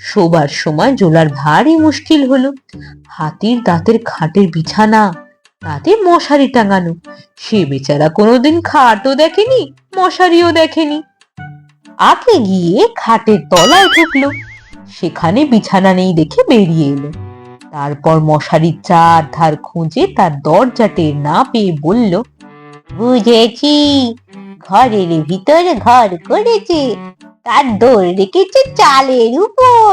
শোবার সময় জোলার ভারী মুশকিল হলো। হাতির দাঁতের খাটের বিছানা, তাতে মশারি টাঙানো। সে বেচারা কোনোদিন খাটও দেখেনি, মশারিও দেখেনি। আগে গিয়ে খাটের তলায় ঢুকলো। সেখানে বিছানা নেই দেখে বেরিয়ে এলো। তারপর মশারির চার ধার খুঁজে তার দরজা টের না পেয়ে বলল, বুঝেছি। ঘরের ভিতর ঘর করেছে। তার দোর রেখেছে চালের উপর।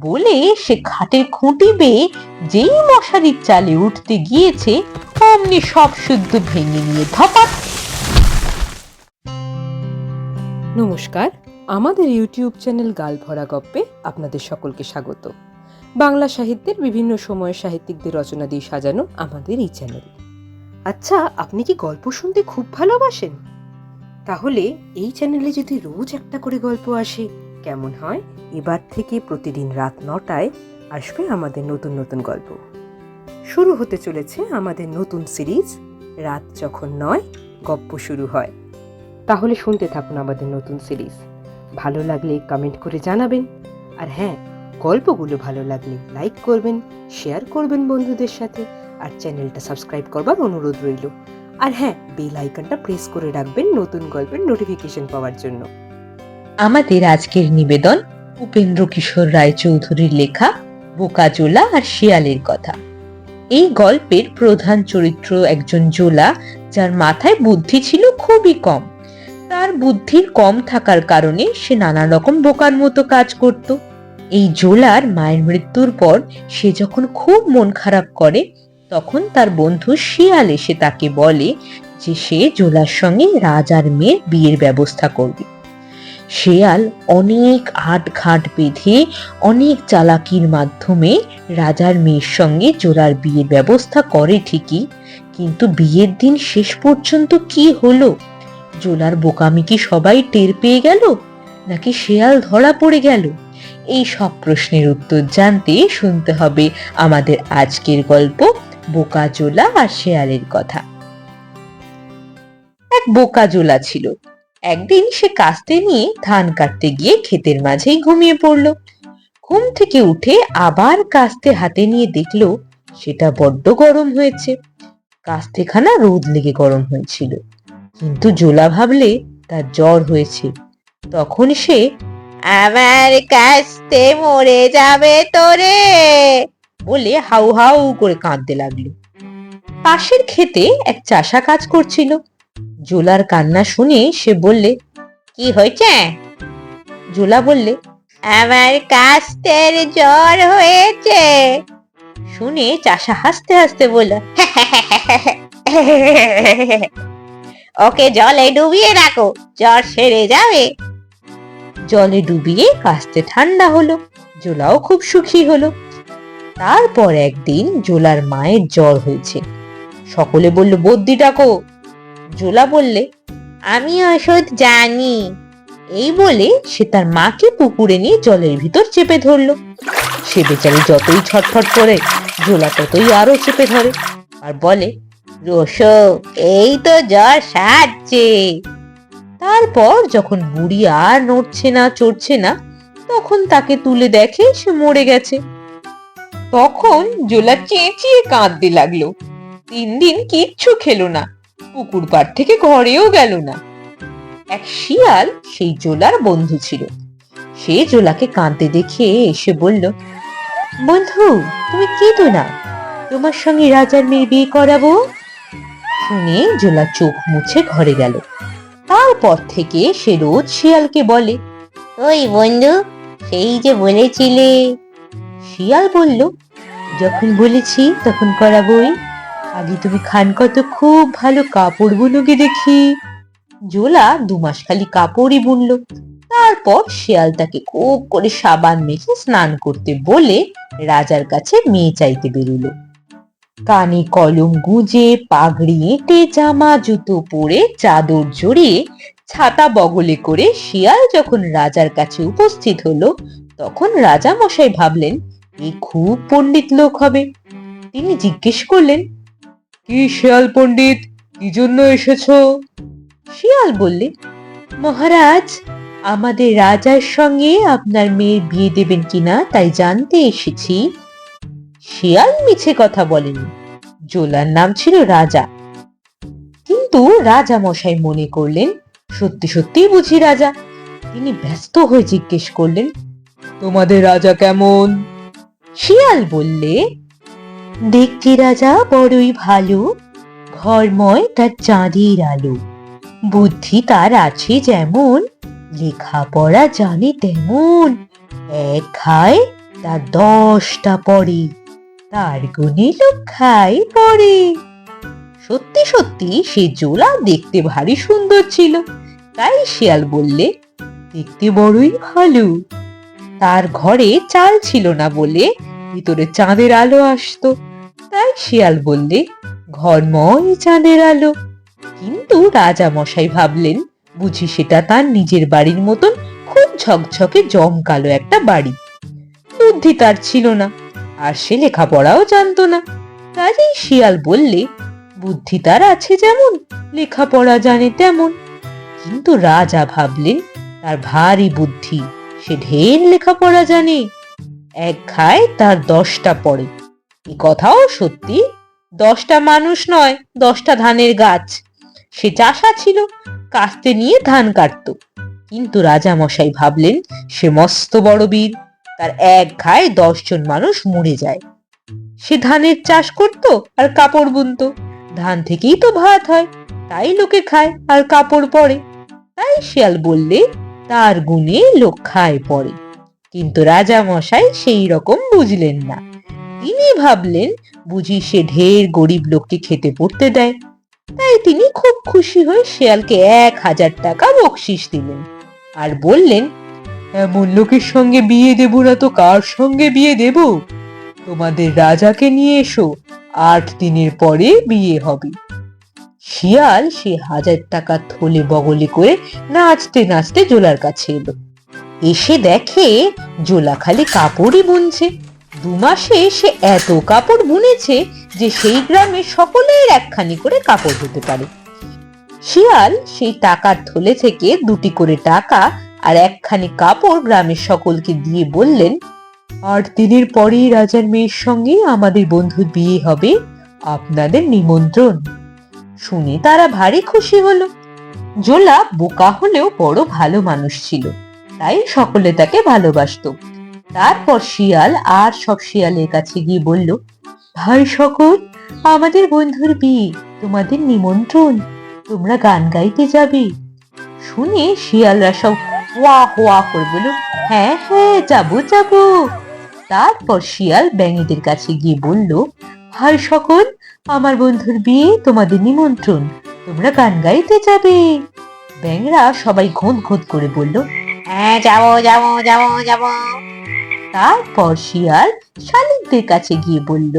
বলে সে খাটের খুঁটি বেয়ে যেই মশারির চালে উঠতে গিয়েছে, অমনি সব শুদ্ধ ভেঙে নিয়ে ধপাত নমস্কার, আমাদের ইউটিউব চ্যানেল গাল ভরা গপ্পে আপনাদের সকলকে স্বাগত। বাংলা সাহিত্যের বিভিন্ন সময়ের সাহিত্যিকদের রচনা দিয়ে সাজানো আমাদের এই চ্যানেল। আচ্ছা আপনি কি গল্প শুনতে খুব ভালোবাসেন? তাহলে এই চ্যানেলে যদি রোজ একটা করে গল্প আসে, কেমন হয়? এবার থেকে প্রতিদিন রাত নটায় আসবে আমাদের নতুন নতুন গল্প। শুরু হতে চলেছে আমাদের নতুন সিরিজ, রাত যখন নয়, গপ্প শুরু হয়। তাহলে শুনতে থাকুন আমাদের নতুন সিরিজ। ভালো লাগলে কমেন্ট করে জানাবেন। আর হ্যাঁ গল্পগুলো ভালো লাগলে লাইক করবেন শেয়ার করবেন বন্ধুদের সাথে। আর চ্যানেলটা সাবস্ক্রাইব করবার অনুরোধ রইল। আর হ্যাঁ বেল আইকনটা প্রেস করে রাখবেন নতুন গল্পের নোটিফিকেশন পাওয়ার জন্য। আমাদের আজকের নিবেদন উপেন্দ্র কিশোর রায়চৌধুরীর লেখা বোকাজোলা আর শিয়ালের কথা। এই গল্পের প্রধান চরিত্র একজন জোলা যার মাথায় বুদ্ধি ছিল খুবই কম। তার বুদ্ধির কম থাকার কারণে সে নানা রকম বোকার মতো কাজ করত। এই জোলার মায়ের মৃত্যুর পর সে যখন খুব মন খারাপ করে তখন তার বন্ধু শিয়াল এসে তাকে বলে যে সে জোলার সঙ্গে রাজার মেয়ের বিয়ের ব্যবস্থা করবে। শেয়াল অনেক আট ঘাট বেঁধে অনেক চালাকির মাধ্যমে রাজার মেয়ের সঙ্গে জোড়ার বিয়ের ব্যবস্থা করে ঠিকই, কিন্তু বিয়ের দিন শেষ পর্যন্ত কি হলো? জোলার বোকামি কি সবাই টের পেয়ে গেল? নাকি শেয়াল ধরা পড়ে গেল? এই সব প্রশ্নের উত্তর জানতে শুনতে হবে আমাদের আজকের গল্প। বোকা জোলা আর শেয়ালের কথা। এক বোকা জোলা ছিল। একদিন সে কাস্তে নিয়ে ধান কাটতে গিয়ে ক্ষেতের মাঝেই ঘুমিয়ে পড়ল। ঘুম থেকে উঠে আবার কাস্তে হাতে নিয়ে দেখল, সেটা বড্ড গরম হয়েছে। কাস্তেখানা রোদ লেগে গরম হয়েছিল। কিন্তু জোলা ভাবলে, তার জ্বর হয়েছে। তখন সে, আমার কাস্তে মরে যাবে তোরে! বলে হাউ হাউ করে কাঁদতে লাগল পাশের ক্ষেতে এক চাষা কাজ করছিল জোলার কান্না শুনে সে বললে কি হয়েছে জোলা বললে আমার কাস্তের জ্বর হয়েছে শুনে চাষা হাসতে হাসতে বলল ওকে জলে ডুবিয়ে রাখো জ্বর সেরে যাবে জলে ডুবিয়ে কাস্তে ঠান্ডা হলো জোলাও খুব সুখী হলো তারপর একদিন জোলার মায়ের জ্বর হয়েছে। সকলে বলল বদ্যি ডাকো। জোলা বললে, আমি ওষুধ জানি। এই বলে সে তার মাকে পুকুরে নিয়ে জলের ভিতর চেপে ধরলো। সে বেচারি যতই ছটফট করে, জোলা ততই আরও চেপে ধরে আর বলে রোশো এই তো জ্বর সারছে। তারপর যখন বুড়ি আর নড়ছে না, চড়ছে না, তখন তাকে তুলে দেখে সে মরে গেছে। তখন জোলা চেঁচিয়ে কাঁদতে লাগল। তিন দিন কিচ্ছু খেলো না, পুকুর পাড় থেকে ঘরেও গেল না। এক শিয়াল সেই জোলার বন্ধু ছিল। সে জোলাকে কাঁদতে দেখে এসে বলল, বন্ধু, তুমি কেঁদো না। তোমার সঙ্গে রাজার মেয়ের বিয়ে করাবো? শুনে জোলা চোখ মুছে ঘরে গেল। তারপর থেকে সে রোজ শিয়ালকে বলে, ওই বন্ধু, সেই যে বলেছিলে শিয়াল বলল, যখন বলেছি তখন করাবোই আগে তুমি খান কত খুব ভালো কাপড় বুনোকে দেখি। জোলা দু মাস খালি কাপড়ই বুনলো। তারপর শিয়াল তাকে খুব করে সাবান মেখে স্নান করতে বলে রাজার কাছে মেয়ে চাইতে বেরুলো। কানে কলম গুঁজে পাগড়ি এঁটে জামা জুতো পরে চাদর জড়িয়ে ছাতা বগলে করে শিয়াল যখন রাজার কাছে উপস্থিত হলো, তখন রাজা মশাই ভাবলেন এ খুব পণ্ডিত লোক হবে। তিনি জিজ্ঞেস করলেন, কি শিয়াল পণ্ডিত? কি জন্য এসেছ? শিয়াল বললে, মহারাজ, আমাদের রাজার সঙ্গে আপনার মেয়ের বিয়ে দেবেন কিনা তাই জানতে এসেছি। শিয়াল মিছে কথা বলেনি, জোলার নাম ছিল রাজা। কিন্তু রাজা মশাই মনে করলেন, সত্যি সত্যি বুঝি রাজা। তিনি ব্যস্ত হয়ে জিজ্ঞেস করলেন, তোমাদের রাজা কেমন? শিয়াল বললে দেখতে রাজা বড়ই ভালো, ঘরময় তার চাঁদের আলো। বুদ্ধি তার আছে যেমন, লেখাপড়া জানে তেমন। এক খায় তার দশটা পড়ে, তার গুণে লোক খায় পড়ে। সত্যি সত্যি সে জোলা দেখতে ভারী সুন্দর ছিল। তাই শিয়াল বললে, দেখতে বড়ই ভালো। তার ঘরে চাল ছিল না বলে ভিতরে চাঁদের আলো আসতো। তাই শিয়াল বললে ঘরময় চাঁদের আলো। কিন্তু রাজা মশাই ভাবলেন, বুঝি সেটা তার নিজের বাড়ির মতন খুব ঝকঝকে জমকালো একটা বাড়ি। বুদ্ধি তার ছিল না, আর সে লেখাপড়াও জানতো না। কাজেই শিয়াল বললে, বুদ্ধি তার আছে যেমন, লেখাপড়া জানে তেমন। কিন্তু রাজা ভাবলেন, তার ভারী বুদ্ধি সে ঢের লেখাপড়া জানে। এক খায় তার দশটা পড়ে। এ কথাও সত্যি, দশটা মানুষ নয়, দশটা ধানের গাছ। সে চাষা ছিল কাস্তে নিয়ে ধান কাটতো। কিন্তু রাজা মশাই ভাবলেন, সে মস্ত বড় বীর, তার এক খায় দশজন মানুষ মরে যায়। সে ধানের চাষ করত আর কাপড় বুনতো। ধান থেকেই তো ভাত হয়, তাই লোকে খায় আর কাপড় পরে। তাই শিয়াল বললে তার গুণে লোক খায় পরে কিন্তু রাজা মশাই সেই রকম বুঝলেন না। তিনি ভাবলেন, বুঝি সে ঢের গরিব লোককে খেতে পড়তে দেয়। তাই তিনি খুব খুশি হয়ে শেয়ালকে এক হাজার টাকা বকশিস দিলেন আর বললেন, এমন লোকের সঙ্গে বিয়ে দেব না তো কার সঙ্গে বিয়ে দেব? তোমাদের রাজাকে নিয়ে এসো, আট দিনের পরে বিয়ে হবে। শিয়াল সে হাজার টাকা থলে বগলে করে নাচতে নাচতে জোলার কাছে এলো। এসে দেখে জোলা খালি কাপড়ই বুনছে। দু মাসে সে এত কাপড় বুনেছে যে সেই গ্রামে সকলের একখানি করে কাপড় হতে পারে। শিয়াল সেই টাকার থলে থেকে দুটি করে টাকা আর একখানি কাপড় গ্রামের সকলকে দিয়ে বললেন, আট দিনের পরেই রাজার মেয়ের সঙ্গে আমাদের বন্ধুর বিয়ে হবে। আপনাদের নিমন্ত্রণ। শুনে তারা ভারী খুশি হলো। জোলা বোকা হলেও বড় ভালো মানুষ ছিল, তাই সকলে তাকে ভালোবাসত। তারপর শিয়াল আর সব শিয়ালের কাছে গিয়ে বলল, ভাই সকল, আমাদের বন্ধুর বিয়ে, তোমাদের নিমন্ত্রণ, তোমরা গান গাইতে যাবে? শুনে শিয়ালরা সব ওয়া হোয়া করে বলল হ্যাঁ হ্যাঁ যাব যাব। তারপর শিয়াল ব্যাঙেদের কাছে গিয়ে বলল, ভাই সকল আমার বন্ধুর বিয়ে তোমাদের নিমন্ত্রণ। তোমরা গান গাইতে যাবে। ব্যাংরা সবাই ঘোঁত ঘোঁত করে বলল হ্যাঁ যাব যাব যাব যাব। তারপর শিয়াল শালিকদের কাছে গিয়ে বলল,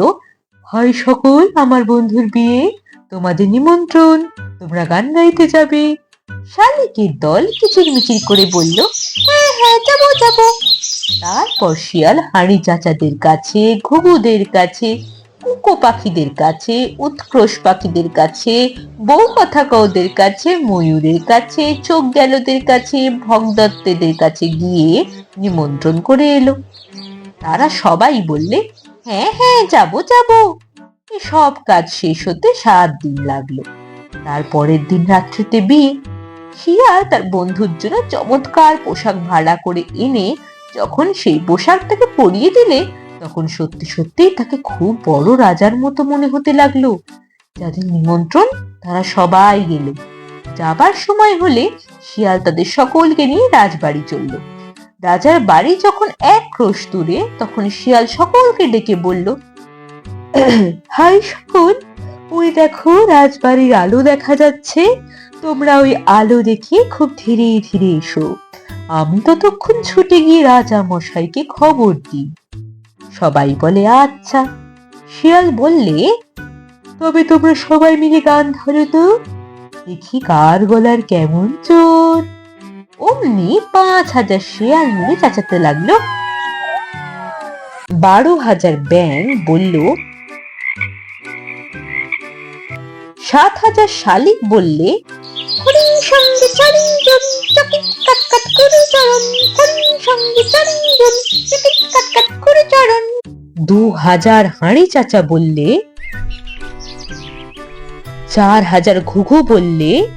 হয় সকল আমার বন্ধুর বিয়ে তোমাদের নিমন্ত্রণ, তোমরা গান গাইতে যাবে। শালিকের দল কিচিরমিচির করে বলল হ্যাঁ হ্যাঁ যাব যাব। তারপর শিয়াল হাঁড়ি চাচাদের কাছে, ঘুঘুদের কাছে কুকো পাখিদের কাছে উৎক্রোশ পাখিদের কাছে, বউ কথা কৌদের কাছে, ময়ূরের কাছে, চোখ গেলদের কাছে, ভগদত্তেদের কাছে গিয়ে নিমন্ত্রণ করে এলো। তারা সবাই বললে হ্যাঁ হ্যাঁ যাব যাব। সব কাজ শেষ হতে সাত দিন লাগল। তারপরের দিন রাত্রিতে বিয়ে শিয়াল তার বন্ধুর জন্য চমৎকার পোশাক ভাড়া করে এনে যখন সেই পোশাকটাকে পরিয়ে দিলে তখন সত্যি সত্যি তাকে খুব বড় রাজার মতো মনে হতে লাগল। যাদের নিমন্ত্রণ, তারা সবাই গেল। যাবার সময় হলে শিয়াল তাদের সকলকে নিয়ে রাজবাড়ি চলল। রাজার বাড়ি যখন এক ক্রোশ দূরে, তখন শিয়াল সকলকে ডেকে বলল, হাই সকল ওই দেখো রাজবাড়ির আলো দেখা যাচ্ছে। তোমরা ওই আলো দেখে খুব ধীরে ধীরে এসো। আমি ততক্ষণ ছুটে গিয়ে রাজা মশাইকে খবর দিই। সবাই বলে আচ্ছা। শিয়াল বললে, তবে তোমরা সবাই মিলে গান ধরো তো। দেখি কার গলার কেমন চোর। অমনি পাঁচ হাজার শিয়াল মিলে চাচাতে লাগল। বারো হাজার ব্যাং বলল, সাত হাজার শালিক বললে হরিণ সঙ্গে চারিজন কাট কাট করে চরণ সঙ্গে কাট কাট করে চরণ দু হাজার হাঁড়ি চাচা বললে চার হাজার ঘুঘু বললে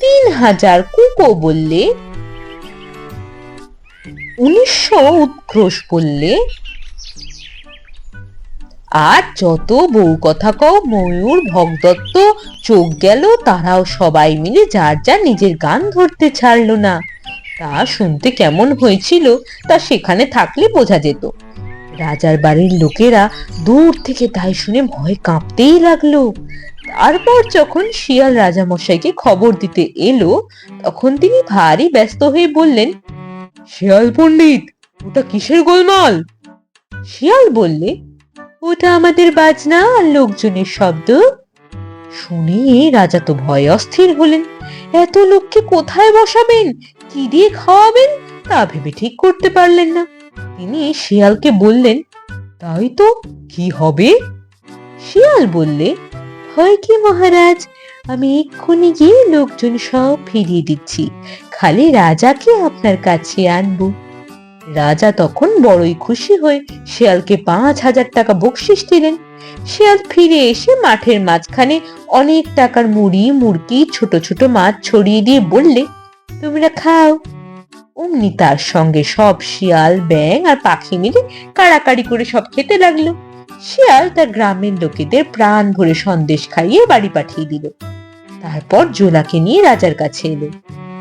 তিন হাজার কুকো বললে, উনিশশো উৎক্রোশ বললে আর যত বউ কথা কও, ময়ূর, ভগদত্ত, চোখ গেল, তারাও সবাই মিলে যার যার নিজের গান ধরতে ছাড়লো না। তা শুনতে কেমন হয়েছিল, তা সেখানে থাকলে বোঝা যেত। রাজার বাড়ির লোকেরা দূর থেকে তাই শুনে ভয় কাঁপতেই লাগল। তারপর যখন শিয়াল রাজামশাইকে খবর দিতে এলো, তখন তিনি ভারী ব্যস্ত হয়ে বললেন, শিয়াল পণ্ডিত, ওটা কিসের গোলমাল? শিয়াল বললে ওটা আমাদের বাজনা আর লোকজনের শব্দ। শুনে রাজা তো ভয়ে অস্থির হলেন। এত লোককে কোথায় বসাবেন? কি দিয়ে খাওয়াবেন? তা ভেবে ঠিক করতে পারলেন না। তিনি শিয়ালকে বললেন, তাই তো, কি হবে? শিয়াল বললে, হয় কি মহারাজ, আমি এক্ষুনি গিয়ে লোকজন সব ফিরিয়ে দিচ্ছি। খালি রাজাকে আপনার কাছে আনব। রাজা তখন বড়ই খুশি হয়ে শিয়ালকে পাঁচ হাজার টাকা বকশিস দিলেন। শিয়াল ফিরে এসে মাঠের মাঝখানে অনেক টাকার মুড়ি মুরগি ছোট ছোট মাছ ছড়িয়ে দিয়ে বললে, তোমরা খাও। অমনি তার সঙ্গে সব শিয়াল ব্যাং আর পাখি মিলে কাড়াকাড়ি করে সব খেতে লাগল। শিয়াল তার গ্রামের লোকেদের প্রাণ ভরে সন্দেশ খাইয়ে বাড়ি পাঠিয়ে দিল। তারপর জোলাকে নিয়ে রাজার কাছে এলো।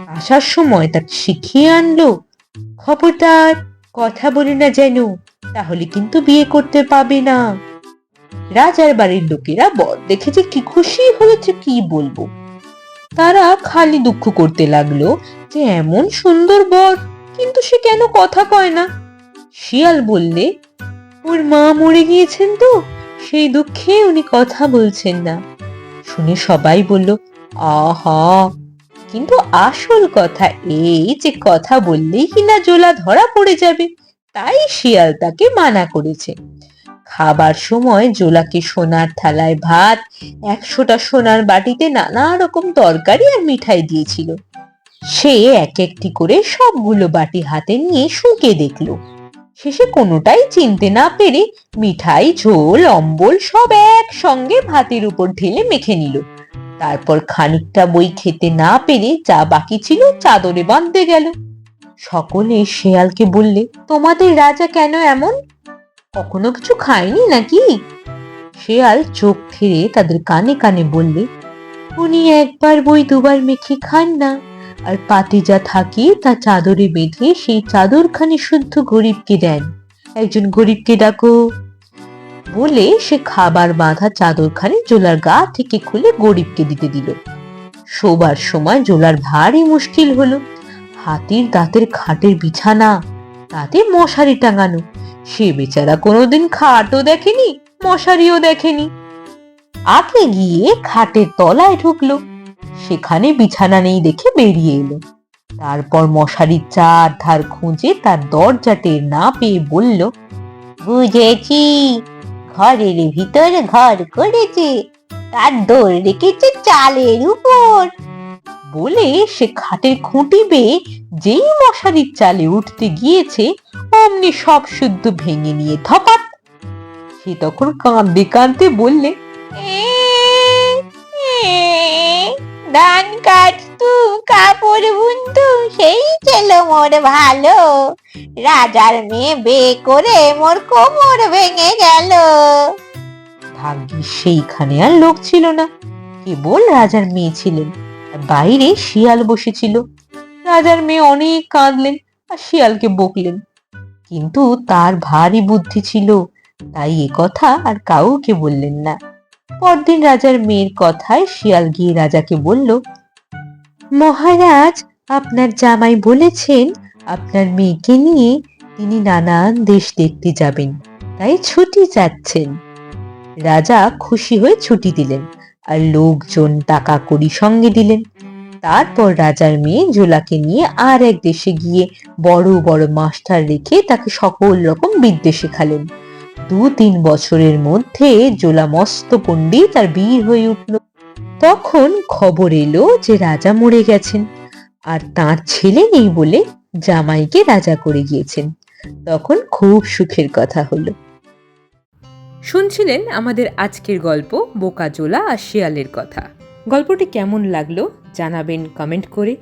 আসার সময় তাকে শিখিয়ে আনলো খবরদার, কথা বলি না যেন, তাহলে কিন্তু বিয়ে করতে পাবে না। রাজার বাড়ির লোকেরা বর দেখে যে কি খুশি হয়েছে কি বলব। তারা খালি দুঃখ করতে লাগল যে এমন সুন্দর বর, কিন্তু সে কেন কথা কয় না? শিয়াল বললে, ওর মা মরে গিয়েছেন তো, সেই দুঃখে উনি কথা বলছেন না। শুনে সবাই বলল, আহা কিন্তু আসল কথা এই যে কথা বললেই কিনা জোলা ধরা পড়ে যাবে? তাই শিয়াল তাকে মানা করেছে। খাবার সময় জোলাকে সোনার থালায় ভাত, একশোটা সোনার বাটিতে নানা রকম তরকারি আর মিঠাই দিয়েছিল। সে এক একটি করে সবগুলো বাটি হাতে নিয়ে শুকে দেখল। শেষে কোনোটাই চিনতে না পেরে মিঠাই, ঝোল, অম্বল সব একসঙ্গে ভাতের উপর ঢেলে মেখে নিল। তারপর খানিকটা বই খেতে না পেরে যা বাকি ছিল চাদরে বাঁধতে গেল। সকলে শেয়ালকে বললে, তোমাদের রাজা কেন এমন? কখনো কিছু খায়নি নাকি? শেয়াল চোখ ফিরে তাদের কানে কানে বললে, উনি একবার বই দুবার মেখে খান না, আর পাতে যা থাকে তা চাদরে বেঁধে সেই চাদরখানি শুদ্ধ গরিবকে দেন। একজন গরিবকে ডাকো বলে সে খাবার বাঁধা চাদরখানি জোলার গা থেকে খুলে গরিবকে দিতে দিল। শোবার সময় জোলার ভারী মুশকিল হলো। হাতির দাঁতের খাটের বিছানা, তাতে মশারি টাঙানো। সে বেচারা কোনোদিন খাটও দেখেনি, মশারিও দেখেনি। আগে গিয়ে খাটের তলায় ঢুকলো। সেখানে বিছানা নেই দেখে বেরিয়ে এলো। তারপর মশারির চার ধার খুঁজে তার দরজা টের না পেয়ে বলল, বুঝেছি ঘরের ভিতরে ঘর করেছে। তার দৌড় রেখেছে চালের উপর। বলে সে খাটের খুঁটি বেয়ে যেই মশারির চালে উঠতে গিয়েছে, অমনি সব শুদ্ধ ভেঙে নিয়ে ধপাত। সে তখন কাঁদতে কাঁদতে বললে ধান কাটতু কাপড় বুনতু সেই ছিল মোর ভালো। রাজার মেয়ে বে করে মোর কোমর ভেঙে গেল। ভাগ্যিস সেইখানে আর লোক ছিল না। কেবল রাজার মেয়ে ছিলেন। বাইরে শিয়াল বসেছিল। রাজার মেয়ে অনেক কাঁদলেন আর শিয়ালকে বকলেন। কিন্তু তার ভারী বুদ্ধি ছিল। তাই এ কথা আর কাউকে বললেন না। পরদিন রাজার মেয়ের কথায় শিয়াল গিয়ে রাজাকে বলল মহারাজ, আপনার জামাই বলেছেন, আপনার মেয়েকে নিয়ে তিনি নানান দেশ দেখতে যাবেন, তাই ছুটি যাচ্ছেন রাজা খুশি হয়ে ছুটি দিলেন আর লোকজন টাকা কড়ি সঙ্গে দিলেন। তারপর রাজার মেয়ে জোলাকে নিয়ে আর এক দেশে গিয়ে বড় বড় মাস্টার রেখে তাকে সকল রকম বিদ্যে শেখালেন। দু তিন বছরের মধ্যে জোলা মস্ত পণ্ডিত আর বীর হয়ে উঠল। তখন খবর এলো যে রাজা মরে গেছেন, আর তার ছেলে নেই বলে জামাইকে রাজা করে গিয়েছেন। তখন খুব সুখের কথা হলো। শুনছিলেন আমাদের আজকের গল্প বোকা জোলা আর শিয়ালের কথা। গল্পটি কেমন লাগল জানাবেন কমেন্ট করে।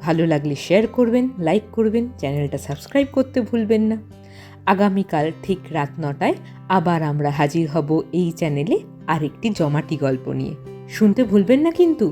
ভালো লাগলে শেয়ার করবেন, লাইক করবেন, চ্যানেলটা সাবস্ক্রাইব করতে ভুলবেন না। আগামীকাল ঠিক রাত নটায় আবার আমরা হাজির হব এই চ্যানেলে আরেকটি জমাটি গল্প নিয়ে। শুনতে ভুলবেন না কিন্তু।